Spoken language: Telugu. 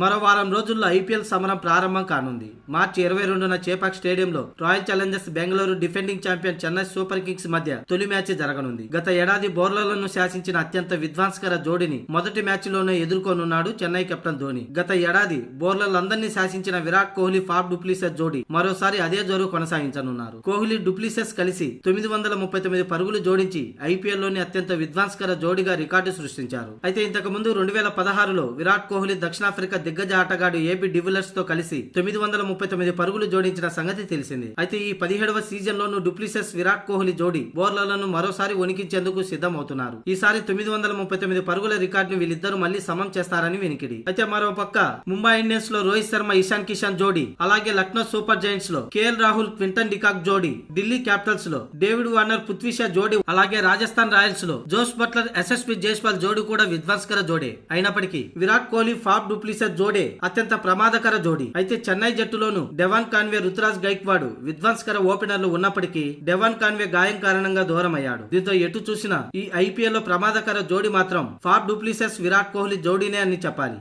మరో వారం రోజుల్లో ఐపీఎల్ సమరం ప్రారంభం కానుంది. మార్చి ఇరవై రెండున చేపాక్ స్టేడియంలో Royal Challengers Bengaluru defending champion Chennai Super Kings మధ్య తొలి మ్యాచ్ జరగనుంది. గత ఏడాది బౌలర్లను శాసించిన అత్యంత విధ్వంసకర జోడిని మొదటి మ్యాచ్లోనే ఎదుర్కొనున్నాడు చెన్నై కెప్టెన్ ధోని. గత ఏడాది బౌలర్లందరినీ శాసించిన Virat Kohli Faf du Plessis జోడి మరోసారి అదే జోరు కొనసాగించనున్నారు. కోహ్లీ డూప్లిసెస్ కలిసి తొమ్మిది వందల ముప్పై తొమ్మిది పరుగులు జోడించి ఐపీఎల్లోని అత్యంత విధ్వంసకర జోడిగా రికార్డు సృష్టించారు. అయితే ఇంతకు ముందు రెండు వేల పదహారులో విరాట్ కోహ్లీ దక్షిణాఫ్రికా దిగ్గజ ఆటగాడు ఏబి డివిలర్స్తో కలిసి తొమ్మిది వందల ముప్పై తొమ్మిది పరుగులు జోడించిన సంగతి తెలిసింది. అయితే ఈ పదిహేడవ సీజన్ లోను డూప్లిసెస్ విరాట్ కోహ్లీ జోడి బౌలర్లను మరోసారి వణికించేందుకు సిద్ధమవుతున్నారు. ఈసారి తొమ్మిది వందల ముప్పై తొమ్మిది పరుగుల రికార్డును వీళ్ళిద్దరూ మళ్ళీ సమం చేస్తారని వినికిడి. అయితే మరో పక్క ముంబై ఇండియన్స్లో రోహిత్ శర్మ ఇషాన్ కిషాన్ జోడి అలాగే Lucknow super జైంట్స్లో K L Rahul Quinton de Kock జోడి ఢిల్లీ క్యాపిటల్స్లో డేవిడ్ వార్నర్ పృథ్వీషా జోడి అలాగే రాజస్థాన్ రాయల్స్లో జోస్ బట్లర్ ఎస్ఎస్పి జైస్వాల్ జోడి కూడా విధ్వంసకర జోడే. అయినప్పటికీ Virat Kohli Faf du Plessis జోడే అత్యంత ప్రమాదకర జోడి. అయితే చెన్నై జట్టులోను డెవాన్ కాన్వే రుతురాజ్ గైక్వాడ్ విధ్వంసకర ఓపెనర్లు ఉన్నప్పటికీ డెవాన్ కాన్వే గాయం కారణంగా దూరమయ్యాడు. దీంతో ఎటు చూసినా ఈ ఐపీఎల్లో ప్రమాదకర జోడి మాత్రం Faf du Plessis Virat Kohli జోడీనే అని చెప్పాలి.